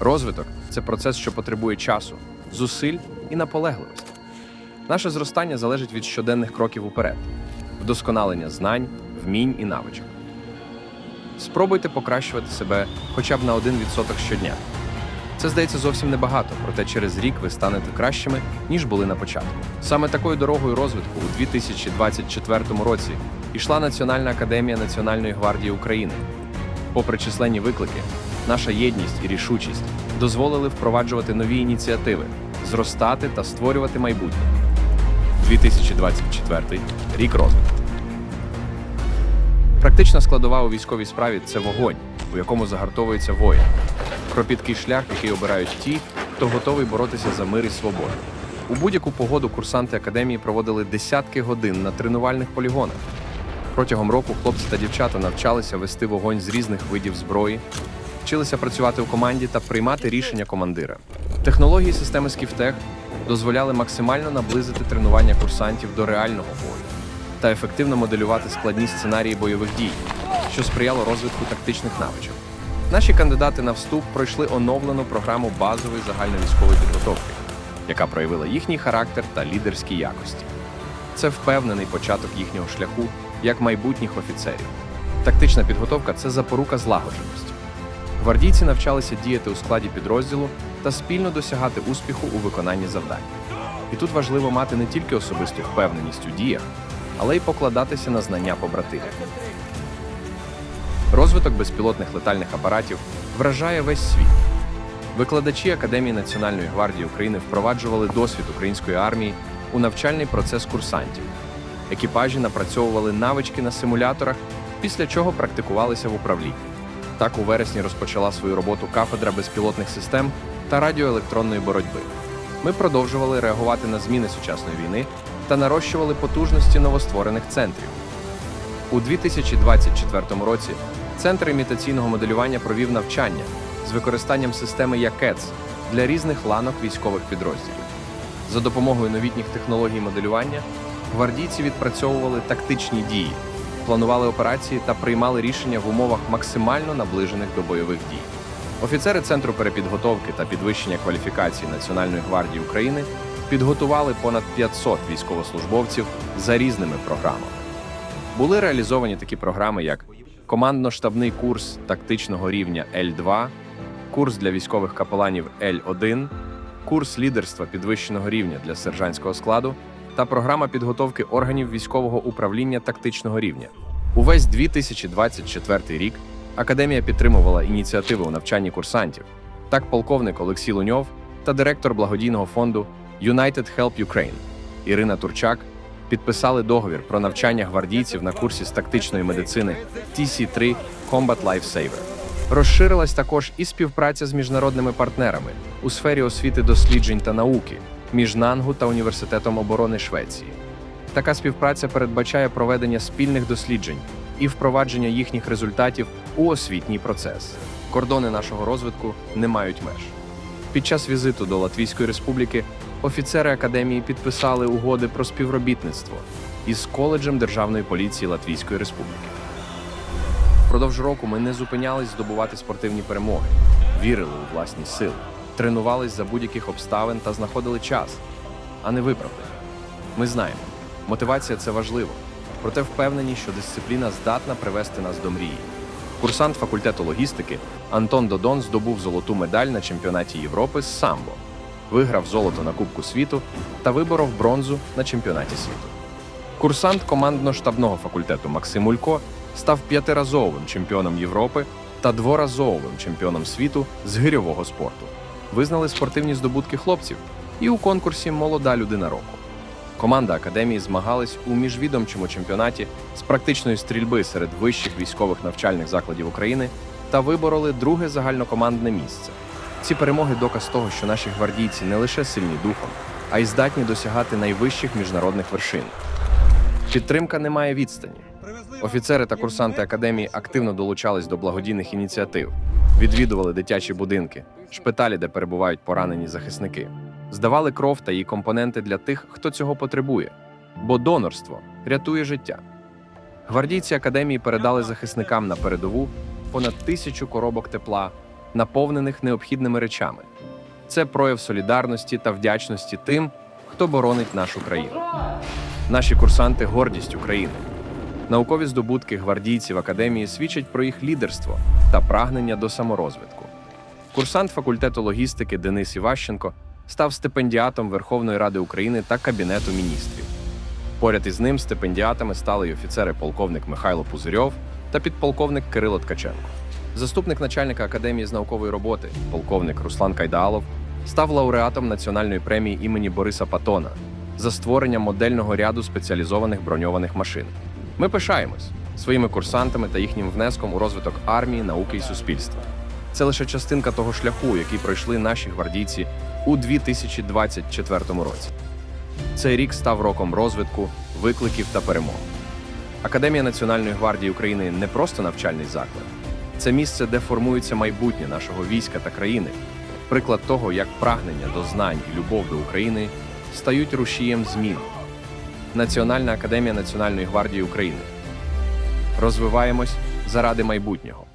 Розвиток це процес, що потребує часу, зусиль і наполегливості. Наше зростання залежить від щоденних кроків уперед, вдосконалення знань, вмінь і навичок. Спробуйте покращувати себе хоча б на 1% щодня. Це здається зовсім небагато, проте через рік ви станете кращими, ніж були на початку. Саме такою дорогою розвитку у 2024 році йшла Національна академія Національної гвардії України. Попри численні виклики, наша єдність і рішучість дозволили впроваджувати нові ініціативи, зростати та створювати майбутнє. 2024 рік розвитку. Практична складова у військовій справі це вогонь, у якому загартовується воїн. Кропіткий шлях, який обирають ті, хто готовий боротися за мир і свободу. У будь-яку погоду курсанти академії проводили десятки годин на тренувальних полігонах. Протягом року хлопці та дівчата навчалися вести вогонь з різних видів зброї, вчилися працювати у команді та приймати рішення командира. Технології системи Скіфтех дозволяли максимально наблизити тренування курсантів до реального бою та ефективно моделювати складні сценарії бойових дій, що сприяло розвитку тактичних навичок. Наші кандидати на вступ пройшли оновлену програму базової загальновійськової підготовки, яка проявила їхній характер та лідерські якості. Це впевнений початок їхнього шляху як майбутніх офіцерів. Тактична підготовка це запорука злагодженості. Гвардійці навчалися діяти у складі підрозділу та спільно досягати успіху у виконанні завдань. І тут важливо мати не тільки особисту впевненість у діях, але й покладатися на знання побратимів. Розвиток безпілотних летальних апаратів вражає весь світ. Викладачі Академії Національної гвардії України впроваджували досвід української армії у навчальний процес курсантів. Екіпажі напрацьовували навички на симуляторах, після чого практикувалися в управлінні. Так у вересні розпочала свою роботу кафедра безпілотних систем та радіоелектронної боротьби. Ми продовжували реагувати на зміни сучасної війни та нарощували потужності новостворених центрів. У 2024 році Центр імітаційного моделювання провів навчання з використанням системи ЯКЕЦ для різних ланок військових підрозділів. За допомогою новітніх технологій моделювання гвардійці відпрацьовували тактичні дії, планували операції та приймали рішення в умовах максимально наближених до бойових дій. Офіцери Центру перепідготовки та підвищення кваліфікації Національної гвардії України підготували понад 500 військовослужбовців за різними програмами. Були реалізовані такі програми, як командно-штабний курс тактичного рівня Л2, курс для військових капеланів Л1, курс лідерства підвищеного рівня для сержантського складу та програма підготовки органів військового управління тактичного рівня. Увесь 2024 рік академія підтримувала ініціативи у навчанні курсантів. Так, полковник Олексій Луньов та директор благодійного фонду United Help Ukraine Ірина Турчак підписали договір про навчання гвардійців на курсі з тактичної медицини TC3 Combat Lifesaver. Розширилась також і співпраця з міжнародними партнерами у сфері освіти досліджень та науки між НАНГУ та Університетом оборони Швеції. Така співпраця передбачає проведення спільних досліджень і впровадження їхніх результатів у освітній процес. Кордони нашого розвитку не мають меж. Під час візиту до Латвійської Республіки офіцери академії підписали угоди про співробітництво із коледжем Державної поліції Латвійської Республіки. Впродовж року ми не зупинялись здобувати спортивні перемоги, вірили у власні сили, тренувались за будь-яких обставин та знаходили час, а не виправдання. Ми знаємо, мотивація це важливо, проте впевнені, що дисципліна здатна привести нас до мрії. Курсант факультету логістики Антон Додон здобув золоту медаль на чемпіонаті Європи з самбо, виграв золото на Кубку світу та виборов бронзу на чемпіонаті світу. Курсант командно-штабного факультету Максим Улько став п'ятиразовим чемпіоном Європи та дворазовим чемпіоном світу з гирьового спорту. Визнали спортивні здобутки хлопців і у конкурсі Молода людина року. Команда академії змагались у міжвідомчому чемпіонаті з практичної стрільби серед вищих військових навчальних закладів України та вибороли друге загальнокомандне місце. Ці перемоги доказ того, що наші гвардійці не лише сильні духом, а й здатні досягати найвищих міжнародних вершин. Підтримка не має відстані. Офіцери та курсанти академії активно долучались до благодійних ініціатив, відвідували дитячі будинки, шпиталі, де перебувають поранені захисники, здавали кров та її компоненти для тих, хто цього потребує, бо донорство рятує життя. Гвардійці академії передали захисникам на передову понад тисячу коробок тепла, наповнених необхідними речами. Це прояв солідарності та вдячності тим, хто боронить нашу країну. Наші курсанти гордість України. Наукові здобутки гвардійців академії свідчать про їх лідерство та прагнення до саморозвитку. Курсант факультету логістики Денис Іващенко став стипендіатом Верховної Ради України та Кабінету міністрів. Поряд із ним стипендіатами стали й офіцери полковник Михайло Пузирьов та підполковник Кирило Ткаченко. Заступник начальника академії з наукової роботи, полковник Руслан Кайдалов, став лауреатом національної премії імені Бориса Патона за створення модельного ряду спеціалізованих броньованих машин. Ми пишаємось своїми курсантами та їхнім внеском у розвиток армії, науки і суспільства. Це лише частинка того шляху, який пройшли наші гвардійці у 2024 році. Цей рік став роком розвитку, викликів та перемог. Академія Національної гвардії України не просто навчальний заклад, це місце, де формується майбутнє нашого війська та країни, приклад того, як прагнення до знань і любов до України стають рушієм змін. Національна академія Національної гвардії України. Розвиваємось заради майбутнього.